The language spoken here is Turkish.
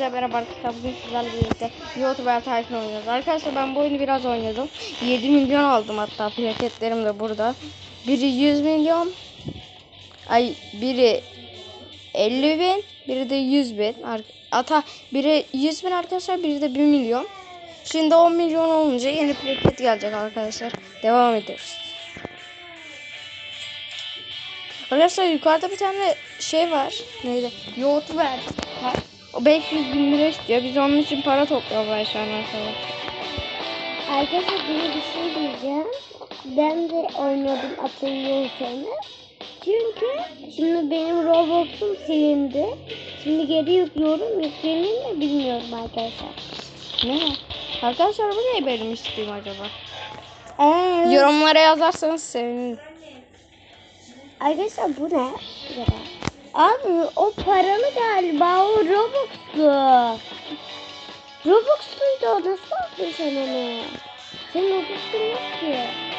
Hepinize merhaba arkadaşlar. Bugün sizlerle birlikte YouTuber Tycoon oynuyoruz. Arkadaşlar ben bu oyunu biraz oynadım. 7 milyon aldım hatta plaketlerim de burada. Biri 100 milyon. Ay biri 50 bin. Biri de 100 bin. Ata biri 100 bin arkadaşlar. Biri de 1 milyon. Şimdi 10 milyon olunca yeni plaket gelecek arkadaşlar. Devam ediyoruz. Arkadaşlar yukarıda bir tane şey var. Neydi? Yoğurt ver. Ha, O 500 bin lira istiyor. Biz onun için para topluyoruz şu an arkadaşlar. Arkadaşlar bir bir şey diyeceğim. Ben de oynadım hatırlıyorsanız. Çünkü şimdi benim Roblox'um silindi. Şimdi geri yüklüyorum. Yüklenir mi bilmiyorum arkadaşlar. Ne? Arkadaşlar bu ne benim isteğim acaba? Ee, Yorumlara yazarsanız sevinirim. Arkadaşlar bu ne? Abi o paralı galiba Robux'tuydu o nasıl aldın sen onu? Senin Robux'un yok ki.